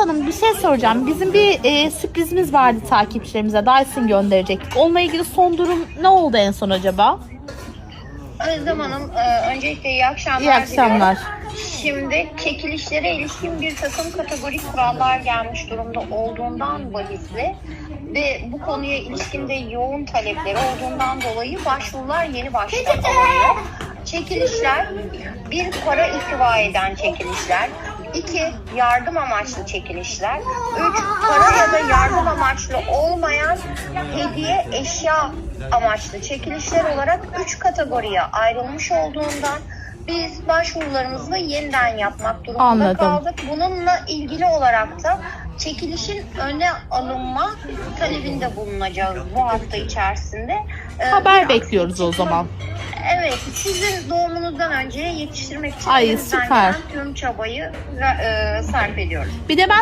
Hanım bir şey soracağım. Bizim bir e, sürprizimiz vardı takipçilerimize. Dyson gönderecektik. Onunla ilgili son durum ne oldu en son acaba? Özlem Hanım, e, öncelikle iyi akşamlar İyi akşamlar. diliyorum. Şimdi çekilişlere ilişkin bir takım kategorik kurallar gelmiş durumda olduğundan bahisli ve bu konuya ilişkin de yoğun talepleri olduğundan dolayı başvurular yeni başta alınıyor. Çekilişler bir para ihtiva eden çekilişler, iki yardım amaçlı çekilişler, üç para ya da yardım amaçlı olmayan hediye eşya amaçlı çekilişler olarak üç kategoriye ayrılmış olduğundan biz başvurularımızı da yeniden yapmak durumunda Anladım. kaldık. Bununla ilgili olarak da çekilişin öne alınma talebinde bulunacağız bu hafta içerisinde. Ee, Haber bekliyoruz o zaman. Evet, sizin doğumunuzdan yetiştirmek için Ay, elimizden süper. gelen tüm çabayı e, sarf ediyoruz. Bir de ben